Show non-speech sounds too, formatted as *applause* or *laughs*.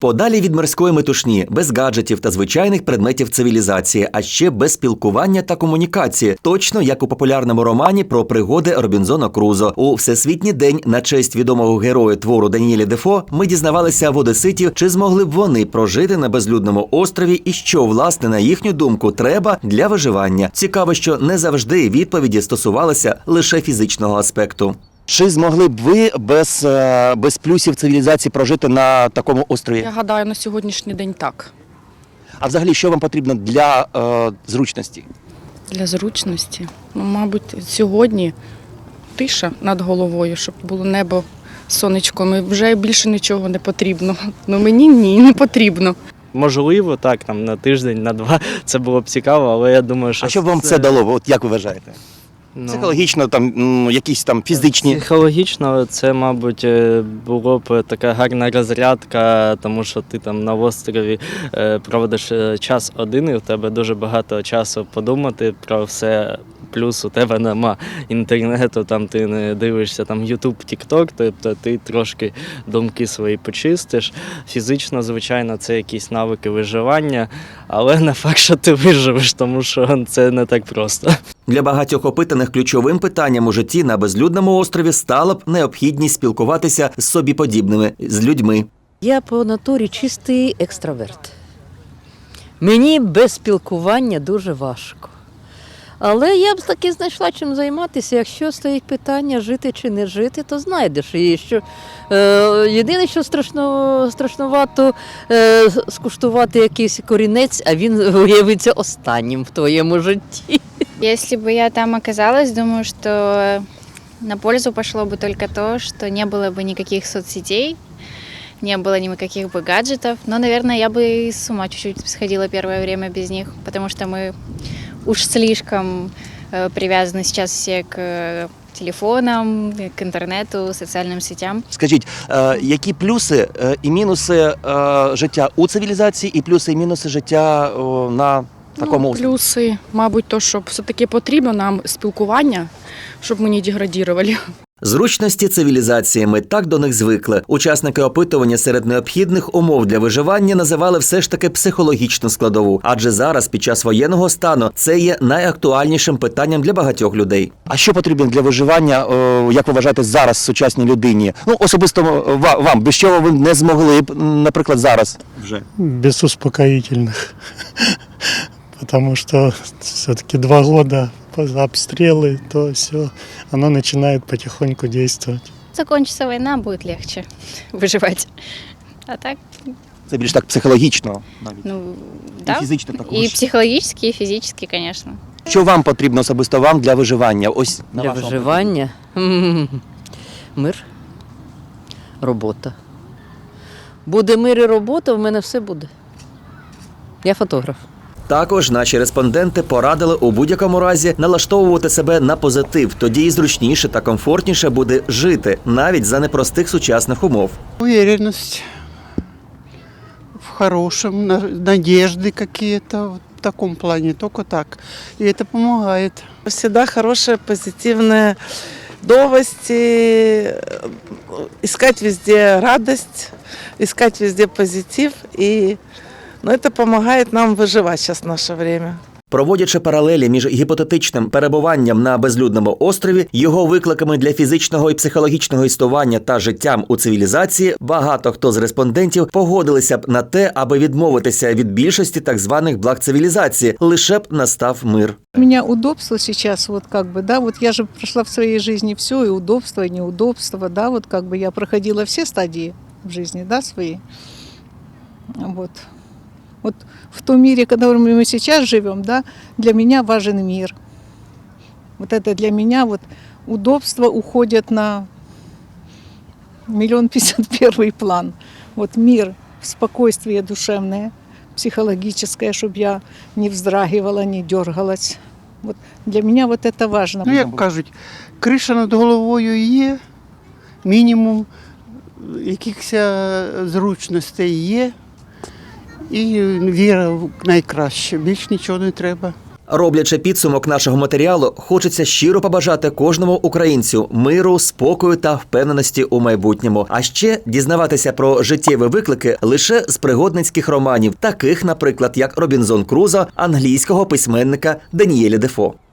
Подалі від мирської метушні, без гаджетів та звичайних предметів цивілізації, а ще без спілкування та комунікації, точно як у популярному романі про пригоди Робінзона Крузо. У всесвітній день на честь відомого героя твору Даніеля Дефо ми дізнавалися в одеситів, чи змогли б вони прожити на безлюдному острові, і що власне на їхню думку треба для виживання. Цікаво, що не завжди відповіді стосувалися лише фізичного аспекту. Чи змогли б ви без, е, без плюсів цивілізації прожити на такому острові? Я гадаю, на сьогоднішній день так. А взагалі, що вам потрібно для е, зручності? Для зручності. Ну, мабуть, сьогодні тиша над головою, щоб було небо сонечком. І вже більше нічого не потрібно. Ну мені ні, не потрібно. Можливо, так, там на тиждень, на два це було б цікаво, але я думаю, що А що б вам це дало? От як ви вважаєте? Ну, Психологічно, там м, якісь там фізичні. Психологічно це, мабуть, е, було б така гарна розрядка, тому що ти там на острові е, проводиш е, час один, і у тебе дуже багато часу подумати про все. Плюс у тебе нема інтернету, там ти не дивишся там YouTube, TikTok, тобто ти трошки думки свої почистиш. Фізично, звичайно, це якісь навики виживання, але не факт, що ти виживеш, тому що це не так просто. Для багатьох опитаних ключовим питанням у житті на безлюдному острові стала б необхідність спілкуватися з собі подібними з людьми. Я по натурі чистий екстраверт. Мені без спілкування дуже важко. Але я б таки знайшла чим займатися. Якщо стоїть питання жити чи не жити, то знайдеш. І що е, єдине, що страшно, страшнувато е, скуштувати якийсь корінець, а він виявиться останнім в твоєму житті. Если бы я там оказалась, думаю, что на пользу пошло бы только то, что не было бы никаких соцсетей, не было никаких бы гаджетов. Но, наверное, я бы и с ума чуть-чуть сходила первое время без них, потому что мы уж слишком э, привязаны сейчас все к э, телефонам, к интернету, социальным сетям. Скажіть, е, які плюси е, і мінуси е, життя у цивілізації, і плюси і мінуси життя о, на такому ну, плюси, мабуть, то, що все-таки потрібно нам спілкування, щоб ми не деградували. Зручності цивілізації ми так до них звикли. Учасники опитування серед необхідних умов для виживання називали все ж таки психологічну складову, адже зараз, під час воєнного стану, це є найактуальнішим питанням для багатьох людей. А що потрібно для виживання, як ви вважаєте, зараз сучасній людині? Ну, особисто е, ва- вам, без чого ви не змогли б, наприклад, зараз? Вже. без успокоительных. Потому что все-таки два года обстрелы, то все, оно начинает потихоньку действовать. Закончится война, будет легче *laughs* выживать. А так, Це більш так психологічно навіть. ну, І да. фізично також. И психологически, и физически, конечно. Що вам потрібно особисто вам для виживання? Ось на Для вашому виживання. М, Мир, робота. Буде мир і робота, в мене все буде. Я фотограф. Також наші респонденти порадили у будь-якому разі налаштовувати себе на позитив, тоді і зручніше та комфортніше буде жити навіть за непростих сучасних умов. Уверенность в хорошем, на- надежды какие-то вот в таком плане, только так. И это помогает. Всегда хорошие, позитивные новости, э, искать везде радость, искать везде позитив. И ну, это помогает нам выживать сейчас в наше время. Проводячи паралелі між гіпотетичним перебуванням на безлюдному острові, його викликами для фізичного і психологічного існування та життям у цивілізації, багато хто з респондентів погодилися б на те, аби відмовитися від більшості так званих благ цивілізації, лише б настав мир. У меня удобство сейчас, вот как бы, да, вот я же прошла в своей жизни все, и удобство, и неудобство, да, вот как бы я проходила все стадии в жизни, да, свои. Вот. Вот в том мире, в котором мы сейчас живем, да, для меня важен мир. Вот это для меня вот удобства уходят на миллион пятьдесят первый план. Вот мир, спокойствие душевное, психологическое, чтобы я не вздрагивала, не дергалась. Вот для меня вот это важно. Ну, як кажуть, криша над головою є, мінімум якихось е, зручностей є, І віра в найкраще. Більш нічого не треба. Роблячи підсумок нашого матеріалу, хочеться щиро побажати кожному українцю миру, спокою та впевненості у майбутньому. А ще дізнаватися про життєві виклики лише з пригодницьких романів, таких, наприклад, як Робінзон Крузо англійського письменника Даніеля Дефо.